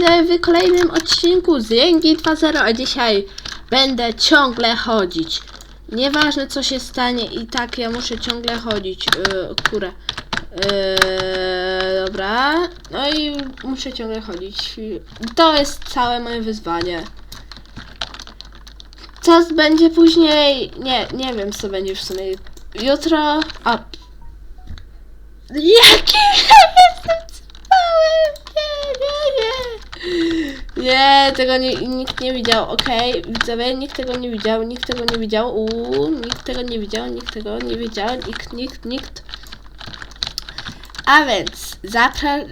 witam w kolejnym odcinku z Jęgi 2.0, a dzisiaj będę ciągle chodzić. Nieważne co się stanie i tak ja muszę ciągle chodzić. Yy, kurę. Yy, dobra. No i muszę ciągle chodzić. To jest całe moje wyzwanie. Co będzie później? Nie, nie wiem co będzie w sumie. Jutro. A. Jaki jestem cały! Nie, nie, nie. Tego nie, nikt nie widział, okej. Widzowie, nikt tego nie widział, nikt tego nie widział. Uuu, nikt tego nie widział, nikt tego nie widział, nikt, nikt, nikt. A więc.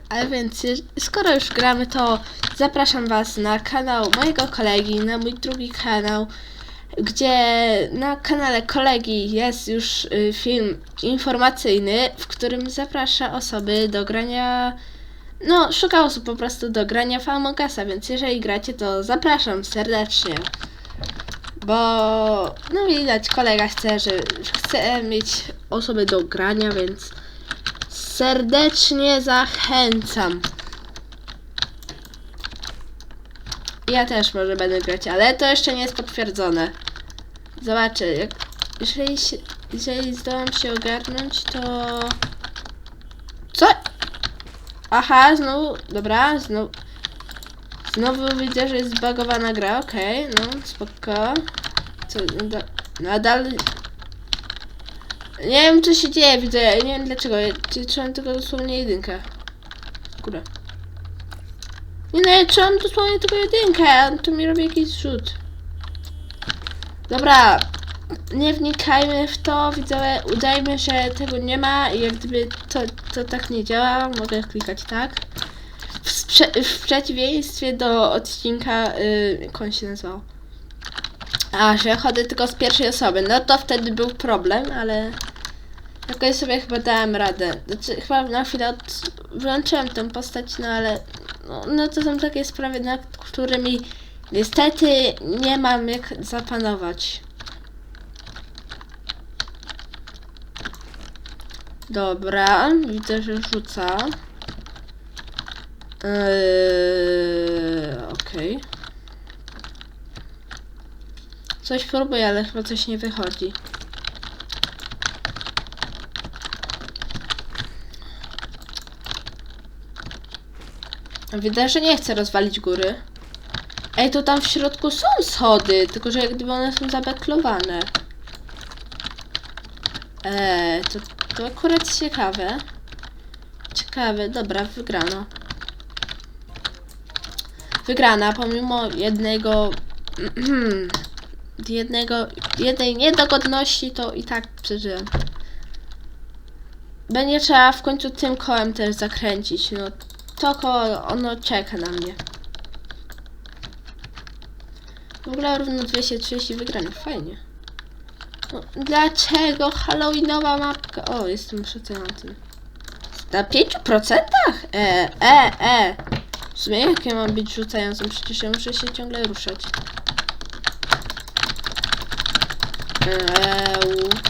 A więc, skoro już gramy, to zapraszam Was na kanał mojego kolegi, na mój drugi kanał, gdzie na kanale kolegi jest już y, film informacyjny, w którym zaprasza osoby do grania. No, szuka osób po prostu do grania w Among Usa, więc jeżeli gracie, to zapraszam serdecznie. Bo, no widać, kolega chce, że chce mieć osoby do grania, więc serdecznie zachęcam. Ja też może będę grać, ale to jeszcze nie jest potwierdzone. Zobaczę, jak, jeżeli, jeżeli zdołam się ogarnąć, to... Co? Aha, znowu, dobra, znowu... Znowu widzę, że jest zbagowana gra, okej, no, spoko. Co, da, nadal... Nie wiem, co się dzieje, widzę, nie wiem dlaczego, ja trzymam tylko dosłownie jedynkę. Kurde. Nie no, ja trzymam dosłownie tylko jedynkę, tu mi robi jakiś rzut. Dobra, nie wnikajmy w to, widzowie, udajmy, że tego nie ma i jak gdyby to, to tak nie działa, mogę klikać tak. W, w przeciwieństwie do odcinka, yy, jak on się nazywał? A, że chodzę tylko z pierwszej osoby, no to wtedy był problem, ale jakoś sobie chyba dałem radę. Znaczy, chyba na chwilę od... wyłączyłem tę postać, no ale no, no to są takie sprawy, nad którymi niestety nie mam jak zapanować. Dobra, widzę, że rzuca. Eee, okej. Coś próbuję, ale chyba coś nie wychodzi. Widać, że nie chcę rozwalić góry. Ej, to tam w środku są schody, tylko że jak gdyby one są zabeklowane. Eee, to, to akurat ciekawe. Ciekawe, dobra, wygrano. Wygrana, pomimo jednego... jednego... jednej niedogodności, to i tak przeżyłem. Będzie trzeba w końcu tym kołem też zakręcić, no. To koło, ono czeka na mnie. W ogóle równo 230 wygranych, fajnie. Dlaczego Halloweenowa mapka? O, jestem szacujący. Na 5%? E, e, e. W sumie mam być rzucającym? Przecież ja muszę się ciągle ruszać. Eee.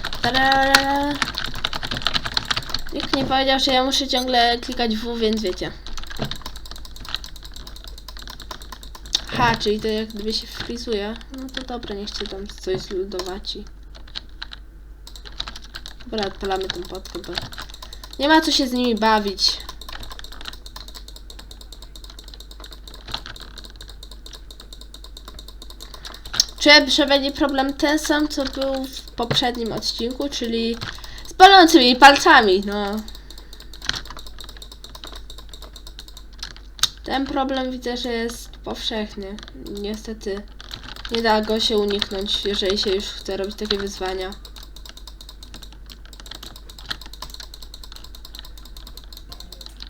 Nikt nie powiedział, że ja muszę ciągle klikać W, więc wiecie. Ha, czyli to jak gdyby się frizuje. No to dobra, niech się tam coś zludowaci. Dobra, odpalamy tą podkę, bo nie ma co się z nimi bawić. Czuję, że będzie problem ten sam, co był w poprzednim odcinku, czyli z palącymi palcami, no. Ten problem widzę, że jest powszechny. Niestety nie da go się uniknąć, jeżeli się już chce robić takie wyzwania.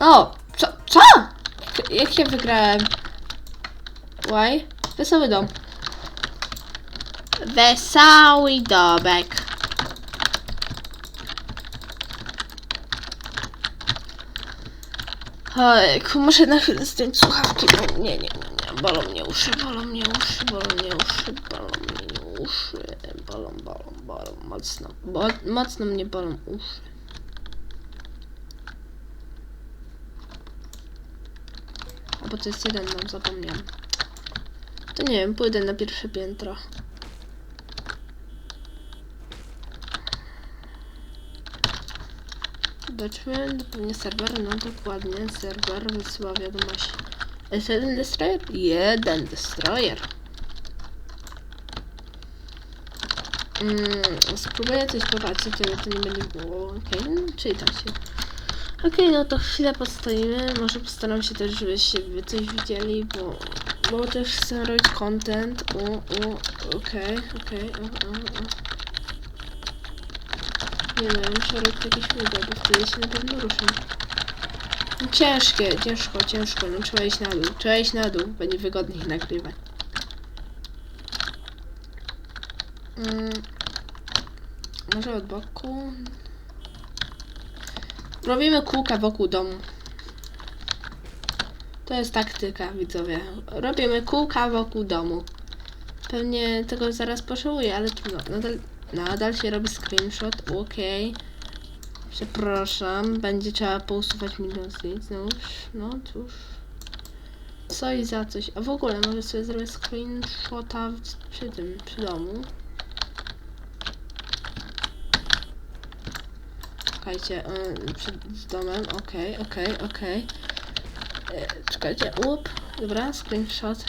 O! Co? Co? Jak, ja wygrałem? Why? Wesoły dom. Wesoły domek. Ojku, muszę na chwilę zdjąć słuchawki, bo nie, nie, nie, nie, bolą mnie uszy, bolą mnie uszy, bolą mnie uszy, bolą mnie uszy, bolą, bolą, bolą, mocno, bo, mocno mnie bolą uszy. Bo to jest jeden, no zapomniałam. To nie wiem, pójdę na pierwsze piętro. To pewnie serwer, no dokładnie, serwer wysyła wiadomość. Jest jeden destroyer? Jeden destroyer. Mm, spróbuję coś popatrzeć, ale to nie będzie było. Okej, no, czyli tak się. Okej, no to chwilę postoimy. Może postaram się też, żebyście wy coś widzieli, bo, bo też chcę robić content. O, o, okej, okej, o, o, o. Nie wiem, muszę robić jakieś video, bo wtedy się na pewno ruszę. No ciężkie, ciężko, ciężko, no trzeba iść na dół, trzeba iść na dół, będzie wygodniej nagrywać. Mm, może od boku. Robimy kółka wokół domu. To jest taktyka, widzowie. Robimy kółka wokół domu. Pewnie tego zaraz pożałuję, ale trudno. Nadal, nadal się robi screenshot. Okej. Przepraszam. Będzie trzeba pousuwać milion zdjęć. No już, no cóż. Co i za coś. A w ogóle może sobie zrobię screenshota przy tym, przy domu. Czekajcie, y, przed domem, okej, okej, okej. Y, Czekajcie, up, dobra, screenshot.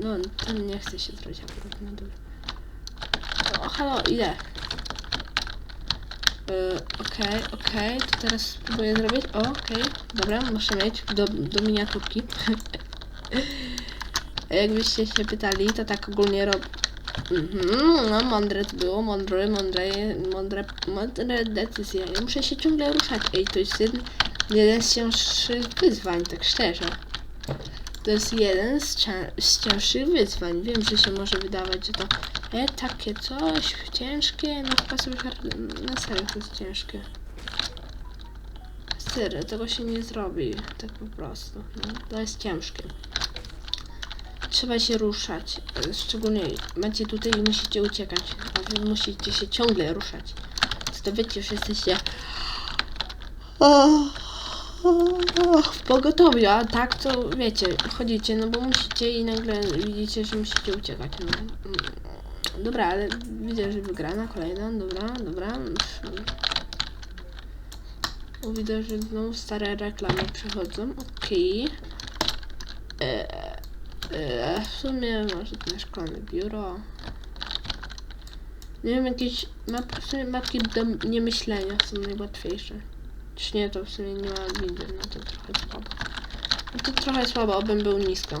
No, to nie chce się zrobić akurat na dół. O, halo, idę. Y, Okej, okej, to teraz spróbuję zrobić. Okej, dobra, muszę mieć do, do miniaturki. Jakbyście się pytali, to tak ogólnie rob... No mądre to było, mądre, mądre, mądre, mądre decyzje. Ja muszę się ciągle ruszać. Ej, to jest jeden, jeden z cięższych wyzwań, tak szczerze. To jest jeden z, z cięższych wyzwań. Wiem, że się może wydawać, że to e, takie coś ciężkie, no chyba sobie na serio to jest ciężkie. Serio, tego się nie zrobi, tak po prostu. No, to jest ciężkie. Trzeba się ruszać. e, Szczególnie macie tutaj i musicie uciekać. Wy musicie się ciągle ruszać. To wiecie, już jesteście w pogotowiu, a tak to wiecie, chodzicie, no bo musicie i nagle widzicie, że musicie uciekać. No. Mm. Dobra, ale widzę, że wygrana kolejna, dobra, dobra. O, Widzę, że znowu stare reklamy przychodzą, okej. Eee, eee, w sumie może to szkolne biuro. Nie wiem, jakieś map, w sumie mapki do niemyślenia są najłatwiejsze. Czy nie, to w sumie nie ma windy, no to trochę słabo. No to trochę słabo, obym był nisko.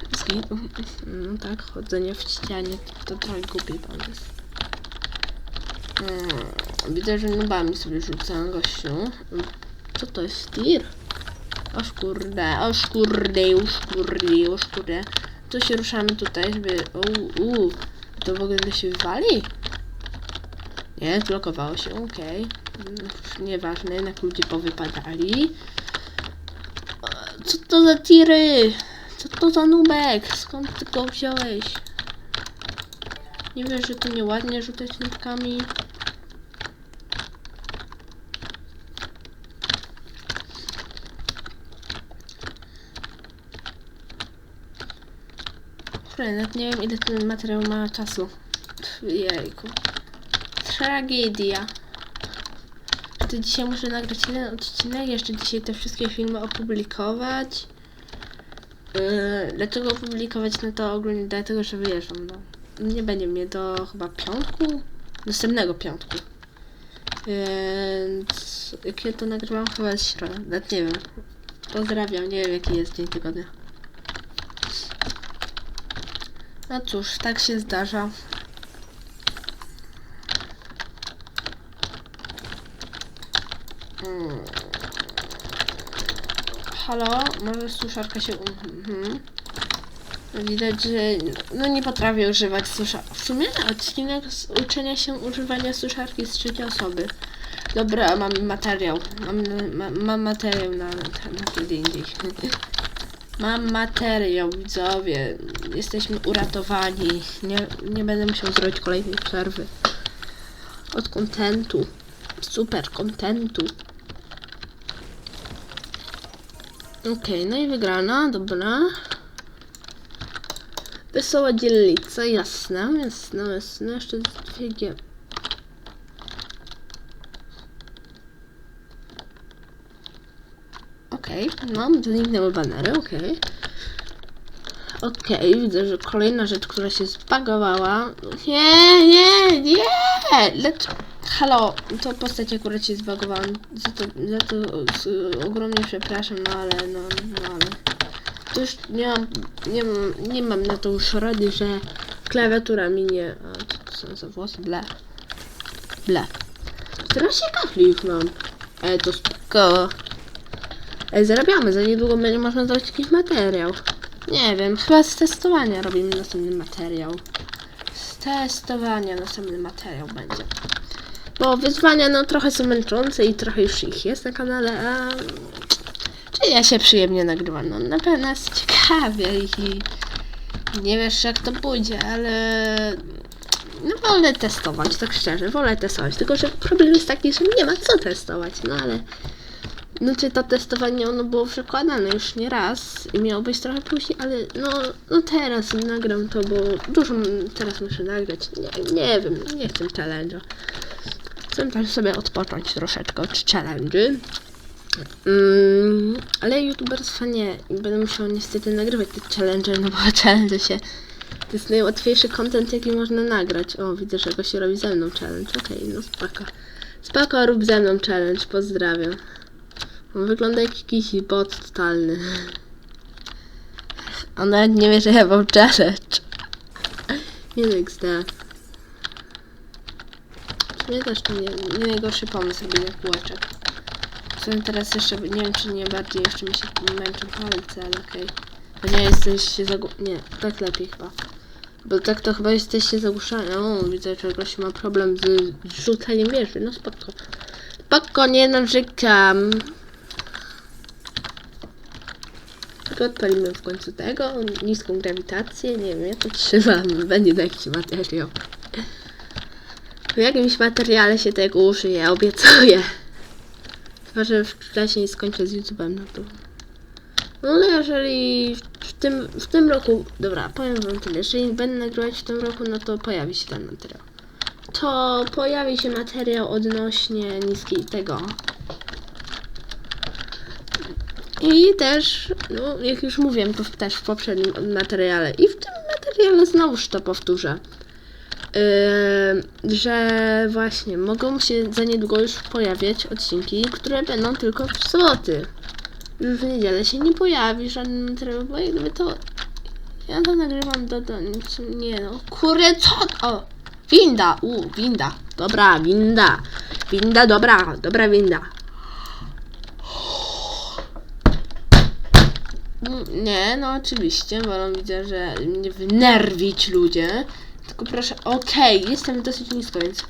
Git. No tak, chodzenie w ścianie to, trochę głupi pomysł. Hmm, widzę, że nubami sobie rzucę gościu. Co to jest tir? Oż kurde, oż kurde, już kurde, już kurde. To się ruszamy tutaj, żeby... U, u, to w ogóle się wywali? Nie, zblokowało się, okej. Mm, Nieważne, jednak ludzie powypadali. E, Co to za tiry? Co to za nubek? Skąd ty go wziąłeś? Nie wiesz, że to nieładnie rzucać nubkami? Nawet nie wiem ile ten materiał ma czasu. Jejku. Tragedia. To dzisiaj muszę nagrać jeden odcinek, jeszcze dzisiaj te wszystkie filmy opublikować. Yy, dlaczego opublikować? No to ogólnie dlatego, że wyjeżdżam, no. Nie będzie mnie do chyba piątku? Następnego piątku. Więc... Jak ja to nagrywam? Chyba jest środa, nawet nie wiem. Pozdrawiam, nie wiem jaki jest dzień tygodnia. No cóż, tak się zdarza. Mm. Halo? Może suszarka się... Mhm. Widać, że no nie potrafię używać suszarki. W sumie odcinek z uczenia się używania suszarki z trzeciej osoby. Dobra, mam materiał. Mam, ma, mam materiał na, na, na kiedy indziej. Mam materiał, widzowie. Jesteśmy uratowani. Nie, nie będę musiał zrobić kolejnej przerwy. Od kontentu. Super kontentu. Okej, no i wygrana, dobra. Wesoła dzielnica, jasne, jasne, jasne. Jeszcze dwie G. Okej, no, zniknęły banery, okej. Okej, widzę, że kolejna rzecz, która się zbagowała. Nie, nie, nie! Lecz... Halo, to postać akurat się zbagowała. Za to, za to ogromnie przepraszam, no ale, no, no ale... To już nie mam, nie mam, nie mam na to już rady, że klawiatura mi nie... A, co to są za włosy? Ble. Ble. Teraz się kafli już mam. Ale to spoko. Ej, zarabiamy, za niedługo będzie można zrobić jakiś materiał. Nie wiem, chyba z testowania robimy następny materiał. Testowania następny materiał będzie. Bo wyzwania no trochę są męczące i trochę już ich jest na kanale, a... Czy ja się przyjemnie nagrywam? No na pewno jest ciekawie i... Nie wiesz jak to pójdzie, ale... No wolę testować, tak szczerze, wolę testować. Tylko, że problem jest taki, że nie ma co testować, no ale... No czy to testowanie ono było przekładane już nie raz i miało być trochę później, ale no, no teraz nagram to, bo dużo teraz muszę nagrać. Nie, nie wiem, nie chcę challenge'a. Chcę też sobie odpocząć troszeczkę od challenge'y. Mm, ale youtuberstwa nie. Będę musiała niestety nagrywać te challenge, no bo challenge się... To jest najłatwiejszy content, jaki można nagrać. O, widzę, że go się robi ze mną challenge. Okej, no spoko. Spoko, rób ze mną challenge. Pozdrawiam. Wygląda jak jakiś bot totalny. On nawet nie wie, że ja mam challenge. Nie XD. W sumie też to nie, nie najgorszy pomysł robienie kółeczek. Teraz jeszcze, nie wiem czy nie bardziej jeszcze mi się męczą palce, ale okej. Bo nie jesteście zagł... Nie, tak lepiej chyba. Bo tak to chyba jesteście zagłuszani. O, widzę, że ktoś ma problem z rzucaniem wieży. No spoko. Spoko, nie narzekam. Tylko odpalimy w końcu tego, niską grawitację, nie wiem, ja to trzymam, będzie jakiś materiał. W jakimś materiale się tego użyje, obiecuję. Chyba, że w nie skończę z YouTube'em, no to... No ale jeżeli w tym, w tym roku, dobra, powiem wam tyle, jeżeli będę nagrywać w tym roku, no to pojawi się ten materiał. To pojawi się materiał odnośnie niskiej tego, i też, no jak już mówiłem, to też w poprzednim materiale i w tym materiale znowuż to powtórzę, yy, że właśnie mogą się za niedługo już pojawiać odcinki, które będą tylko w soboty. W niedzielę się nie pojawi żaden materiał, bo jak gdyby to... Ja to nagrywam do... do nie no, kurde, co? O, winda, u, winda, dobra, winda, winda, dobra, dobra winda. Mm, Nie, no oczywiście, wolą widzę, że mnie wynerwić ludzie. Tylko proszę, okej, jestem dosyć nisko, więc...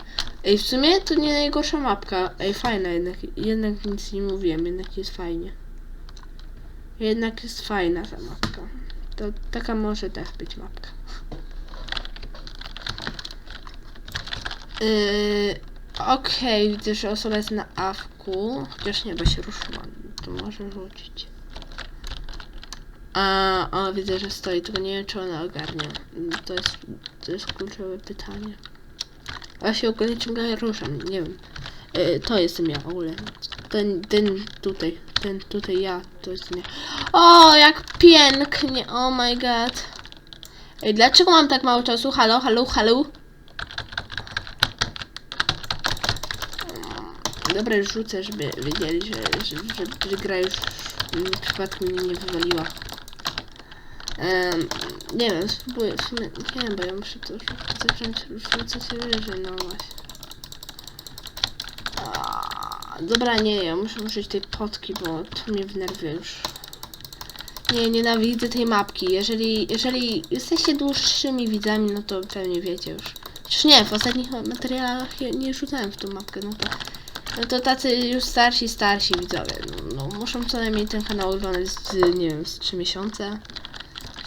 Ej, w sumie to nie najgorsza mapka. Ej, fajna jednak, jednak nic nie mówiłem, jednak jest fajnie. Jednak jest fajna ta mapka. To taka może też być mapka. Yy, okej, widzę, że osoba jest na awku. Chociaż nie, bo się ruszyła. To może rzucić. A, widzę, że stoi, tylko nie wiem, czy ona ogarnia. To jest, to jest kluczowe pytanie. A się ogólnie ciągle ruszam, nie wiem. Y, to jestem ja w ogóle. Ten, ten tutaj, ten tutaj ja, to jestem ja. O, jak pięknie, oh my god. Ej, dlaczego mam tak mało czasu? Halo, halo, halo? Dobra, rzucę, żeby wiedzieli, że, że, że, że gra już przypadkiem mnie nie wywaliła. Em, nie wiem, spróbuję w sumie, nie wiem, bo ja muszę to zacząć rzucać wyżej, no właśnie. A, dobra, nie, ja muszę użyć tej potki, bo to mnie wnerwia już. Nie, nienawidzę tej mapki. Jeżeli, jeżeli jesteście dłuższymi widzami, no to pewnie wiecie już. Przecież nie, w ostatnich materiałach ja nie rzucałem w tą mapkę, no to... No to tacy już starsi, starsi widzowie, no, no muszą co najmniej ten kanał oglądać z, nie wiem, z 3 miesiące,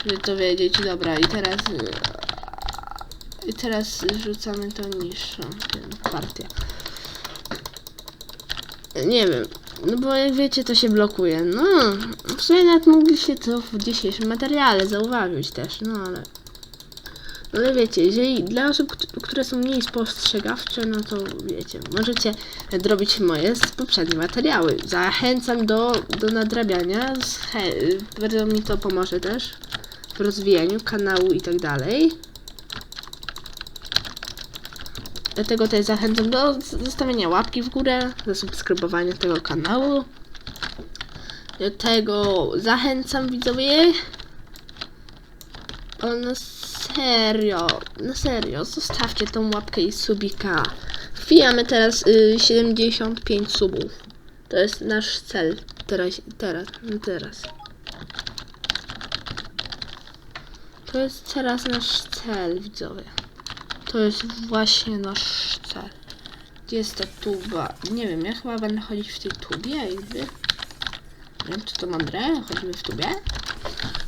żeby to wiedzieć. Dobra, i teraz... I teraz rzucamy tą niższą partię. Nie wiem, no bo jak wiecie, to się blokuje. No, w sumie nawet mogliście to w dzisiejszym materiale zauważyć też, no ale... No ale wiecie, jeżeli dla osób, kt- które są mniej spostrzegawcze, no to wiecie, możecie zrobić moje z poprzednie materiały. Zachęcam do, do nadrabiania, bardzo mi to pomoże też w rozwijaniu kanału i tak dalej. Dlatego też zachęcam do zostawienia łapki w górę, do subskrybowania tego kanału. Do tego zachęcam widzowie. O, no serio, no serio, zostawcie tą łapkę i subika. Wbijamy teraz y, 75 subów. To jest nasz cel. Teraz, teraz, no teraz. To jest teraz nasz cel, widzowie. To jest właśnie nasz cel. Gdzie jest ta tuba? Nie wiem, ja chyba będę chodzić w tej tubie, jakby. Nie wiem, czy to mądre? Chodzimy w tubie?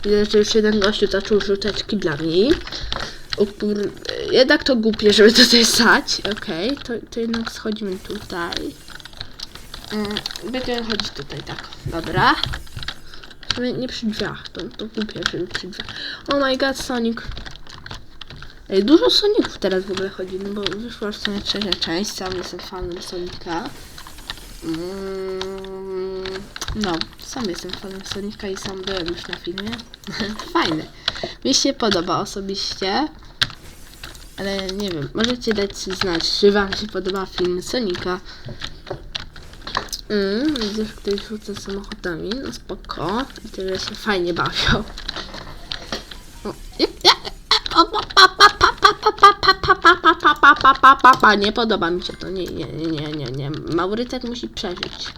Widzę, że już jeden gościu zaczął rzucać kiblami. O kur... Jednak to głupie, żeby tutaj stać. Okej, to, to jednak schodzimy tutaj. Mm, Będziemy chodzić tutaj, tak. Dobra. Sumie Nie przy drzwiach, to, to głupie, żeby przy drzwiach. Oh my god, Sonic. Ej, dużo Soniców teraz w ogóle chodzi, no bo wyszła w sumie trzecia część, sam jestem fanem Sonika. Mm, no, sam jestem fanem Sonika i sam byłem już na filmie. Fajne. Mi się podoba osobiście. Ale nie wiem, możecie dać znać, czy wam się podoba film Sonika. Mm, widzę, że ktoś rzuca samochodami. No spoko. I tyle się fajnie bawią. Nie podoba mi się to. Nie, nie, nie, nie, nie. Maurytek musi przeżyć.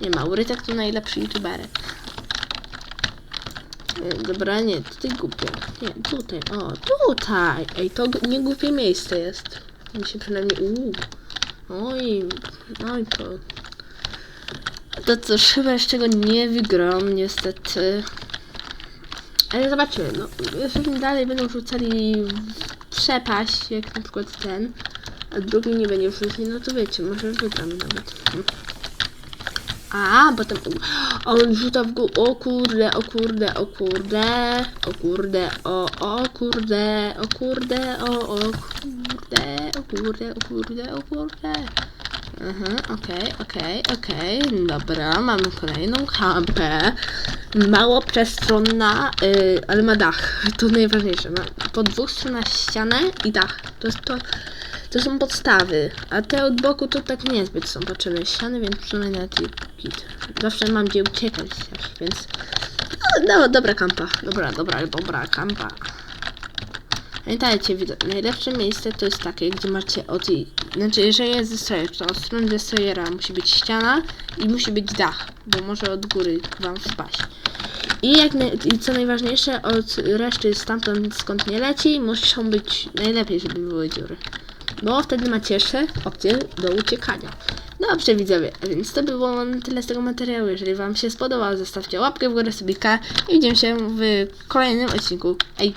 Nie, Maurytek to najlepszy youtuberek. Dobra, nie, tutaj głupie. Nie, tutaj, o, tutaj. Ej, to nie głupie miejsce jest. Mi się przynajmniej... Uuu. Oj, oj, to... To cóż, chyba jeszcze go nie wygram, niestety. Ale zobaczymy, no, jeżeli dalej będą rzucali przepaść, jak na przykład ten, a drugi nie będzie rzucał, no to wiecie, może wygram nawet. A, potem a on rzuca w górę, o kurde, o kurde, o kurde, o kurde, o, o kurde, o kurde, o, o kurde, o kurde, o kurde, o kurde. Mhm, okej, okej, okej, dobra, mamy kolejną kampę. Mało przestronna, yy, ale ma dach, to najważniejsze. Ma po dwóch stronach ścianę i dach. To, to, to są podstawy, a te od boku to tak niezbyt są potrzebne ściany, więc przynajmniej na git. Zawsze mam gdzie uciekać więc... No, no, dobra kampa, dobra, dobra, dobra kampa. Pamiętajcie, najlepsze miejsce to jest takie, gdzie macie od... Znaczy, jeżeli jest destroyer, to od strony destroyera musi być ściana i musi być dach, bo może od góry wam wpaść. I, jak I co najważniejsze, od reszty stamtąd skąd nie leci, muszą być najlepiej, żeby były dziury. Bo wtedy macie jeszcze opcję do uciekania. Dobrze widzowie, a więc to było tyle z tego materiału. Jeżeli wam się spodobał, zostawcie łapkę w górę, subika i widzimy się w kolejnym odcinku. Ej!